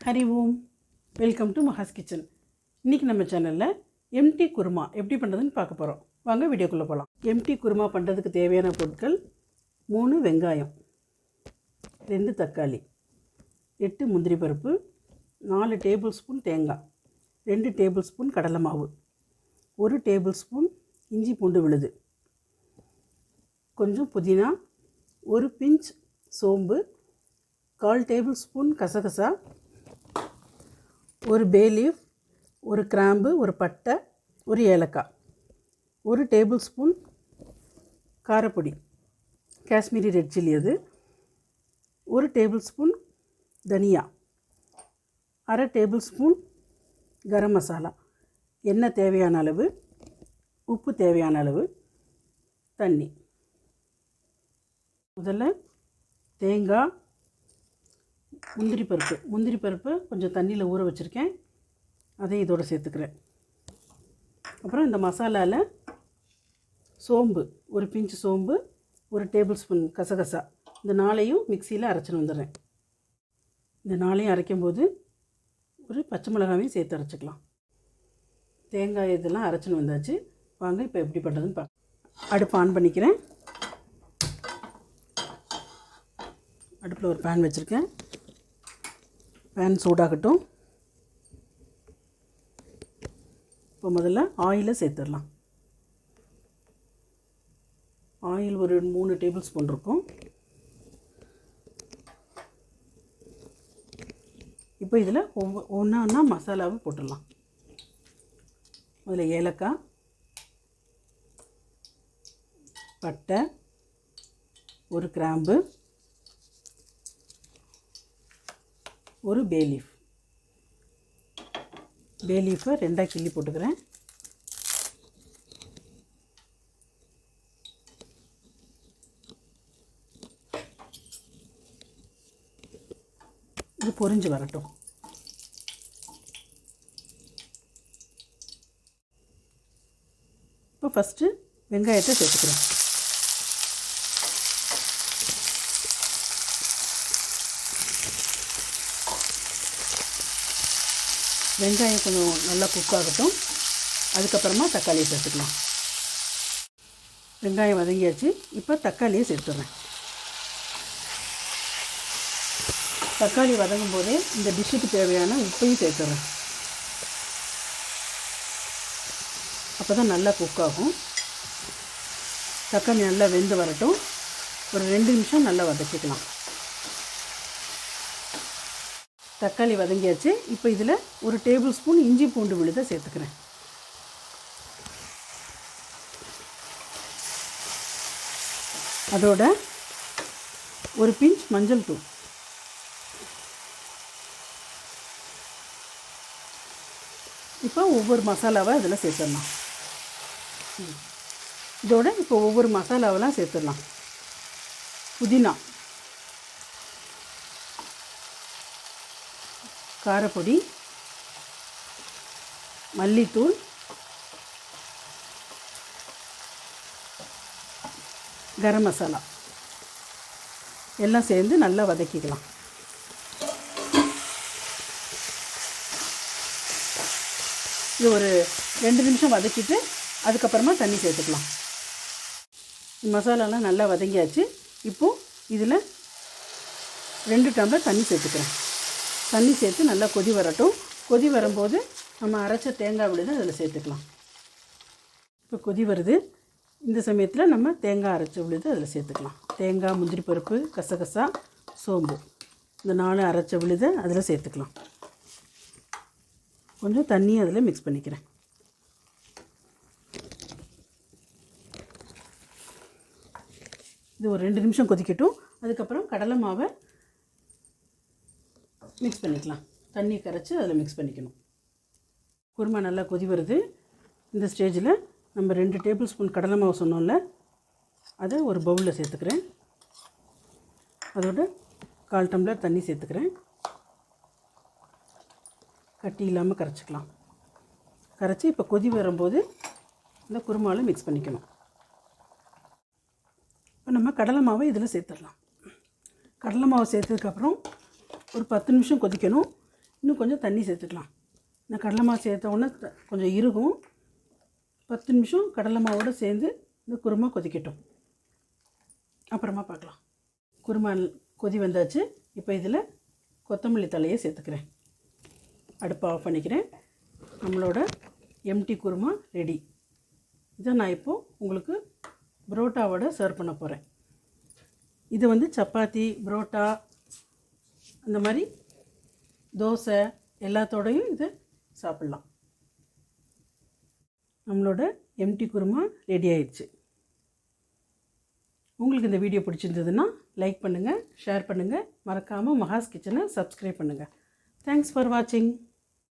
Hari Om. Welcome to Maha's kitchen. இன்றைக்கி நம்ம சேனலில் எம்டி குருமா எப்படி பண்ணுறதுன்னு பார்க்க போகிறோம் வாங்க வீடியோக்குள்ளே போகலாம் எம்டி குருமா பண்ணுறதுக்கு தேவையான பொருட்கள் மூணு வெங்காயம் ரெண்டு தக்காளி எட்டு முந்திரி பருப்பு நாலு டேபிள் ஸ்பூன் தேங்காய் ரெண்டு டேபிள் ஸ்பூன் கடலை மாவு ஒரு டேபிள் ஸ்பூன் இஞ்சி பூண்டு விழுது கொஞ்சம் புதினா ஒரு பிஞ்ச் சோம்பு கால் டேபிள் ஸ்பூன் கசகசா ஒரு பே லீஃப் ஒரு கிராம்பு ஒரு பட்டை ஒரு ஏலக்காய் ஒரு டேபிள் ஸ்பூன் காரப்பொடி காஷ்மீரி ரெட் சில்லி அது ஒரு டேபிள் ஸ்பூன் தனியா அரை டேபிள் ஸ்பூன் கரம் மசாலா எண்ணெய் தேவையான அளவு உப்பு தேவையான அளவு தண்ணி. முதல்ல தேங்காய் முந்திரி பருப்பு. முந்திரி பருப்பு கொஞ்சம் தண்ணியில் ஊற வச்சுருக்கேன். அதை இதோடு சேர்த்துக்கிறேன். அப்புறம் இந்த மசாலாவில் சோம்பு ஒரு பிஞ்சு சோம்பு ஒரு டேபிள் ஸ்பூன் கசகசா. இந்த நாளையும் மிக்சியில் அரைச்சின்னு வந்துடுறேன். இந்த நாளையும் அரைக்கும்போது ஒரு பச்சை மிளகாவையும் சேர்த்து அரைச்சிக்கலாம். தேங்காய் இதெல்லாம் அரைச்சின்னு வந்தாச்சு. வாங்க இப்போ எப்படி பண்ணுறதுன்னு பா அடுப்பு ஆன் பண்ணிக்கிறேன். அடுப்பில் ஒரு பேன் வச்சுருக்கேன். பேன் சூடாகட்டும். இப்போ முதல்ல ஆயிலை சேர்த்துடலாம். ஆயில் ஒரு மூணு டேபிள் ஸ்பூன் இருக்கும். இப்போ இதில் ஒவ்வொ ஒன்றா ஒன்றா மசாலாவை போட்டுடலாம். முதல்ல ஏலக்காய் பட்டை ஒரு கிராம்பு ஒரு பே லீஃப் பே லீஃபை ரெண்டாக கிள்ளி போட்டுக்கிறேன். இது பொரிஞ்சு வரட்டும். இப்போ ஃபஸ்ட்டு வெங்காயத்தை சேர்த்துக்கிறேன். வெங்காயம் கொஞ்சம் நல்லா குக் ஆகட்டும். அதுக்கப்புறமா தக்காளியை சேர்த்துக்கலாம். வெங்காயம் வதங்கியாச்சு. இப்போ தக்காளியை சேர்த்துடுறேன் தக்காளி வதங்கும் போதே இந்த டிஷ்ஷுக்கு தேவையான உப்பையும் சேர்த்துறேன். அப்போ தான் நல்லா குக் ஆகும். தக்காளி நல்லா வெந்து வரட்டும். ஒரு ரெண்டு நிமிஷம் நல்லா வதக்கிக்கலாம். தக்காளி வதங்கியாச்சு. இப்போ இதில் ஒரு டேபிள் ஸ்பூன் இஞ்சி பூண்டு விழுதை சேர்த்துக்கிறேன். அதோட ஒரு பிஞ்ச் மஞ்சள் தூள். இப்போ ஒவ்வொரு மசாலாவை அதில் சேர்த்துடலாம். ம். இதோட இப்போ ஒவ்வொரு மசாலாவெல்லாம் சேர்த்துடலாம். புதினா. காரப்பொடி மல்லித்தூள் கரம் மசாலா. எல்லாம் சேர்ந்து நல்லா வதக்கிக்கலாம். இது ஒரு ரெண்டு நிமிஷம் வதக்கிட்டு அதுக்கப்புறமா தண்ணி சேர்த்துக்கலாம். மசாலாலாம் நல்லா வதங்கியாச்சு. இப்போது இதில் ரெண்டு டம்ளர் தண்ணி சேர்த்துக்கிறேன். தண்ணி சேர்த்து நல்லா கொதி வரட்டும். கொதி வரும்போது நம்ம அரைச்ச தேங்காய் விழுது அதில் சேர்த்துக்கலாம். இப்போ கொதி வருது. இந்த சமயத்தில் நம்ம தேங்காய் அரைச்ச விழுது அதில் சேர்த்துக்கலாம். தேங்காய் முந்திரி பருப்பு கசகசா சோம்பு. இந்த நாலு அரைச்ச விழுதை அதில் சேர்த்துக்கலாம். கொஞ்சம் தண்ணி அதில் மிக்ஸ் பண்ணிக்கிறேன். இது ஒரு ரெண்டு நிமிஷம் கொதிக்கட்டும். அதுக்கப்புறம் கடலை மாவை மிக்ஸ் பண்ணிக்கலாம். தண்ணி கரைச்சி அதில் மிக்ஸ் பண்ணிக்கணும். குருமா நல்லா கொதி வருது. இந்த ஸ்டேஜில் நம்ம ரெண்டு டேபிள் ஸ்பூன் கடலை மாவு சொன்னோம்ல அதை ஒரு பவுலில் சேர்த்துக்கிறேன். அதோட கால் டம்ளர் தண்ணி சேர்த்துக்கிறேன். கட்டி இல்லாமல் கரைச்சிக்கலாம். கரைச்சி இப்போ கொதி வரும்போது இந்த குருமாவில் மிக்ஸ் பண்ணிக்கணும். இப்போ நம்ம கடலை மாவை இதில் சேர்த்துடலாம். கடலை மாவு சேர்த்ததுக்கப்புறம் ஒரு பத்து நிமிஷம் கொதிக்கணும். இன்னும் கொஞ்சம் தண்ணி சேர்த்துக்கலாம். நான் கடலை மாவு சேர்த்த உடனே த- கொஞ்சம் இருக்கும் பத்து நிமிஷம் கடலை மாவோடு சேர்ந்து இந்த குருமா கொதிக்கட்டும். அப்புறமா பார்க்கலாம். குருமா கொதி வந்தாச்சு. இப்போ இதில் கொத்தமல்லி தலையை சேர்த்துக்கிறேன். அடுப்பை ஆஃப் பண்ணிக்கிறேன். நம்மளோட எம்டி குருமா ரெடி இதை நான் இப்போது உங்களுக்கு புரோட்டாவோட சர்வ் பண்ண போகிறேன் இது வந்து சப்பாத்தி புரோட்டா அந்த மாதிரி தோசை எல்லாத்தோடையும் இது சாப்பிட்லாம். நம்மளோட எம்டி குருமா ரெடி ஆயிடுச்சு. உங்களுக்கு இந்த வீடியோ பிடிச்சிருந்ததுன்னா லைக் பண்ணுங்கள் ஷேர் பண்ணுங்கள் மறக்காமல் மகாஸ் கிச்சனை சப்ஸ்கிரைப் பண்ணுங்கள் தேங்க்ஸ் ஃபார் வாட்சிங்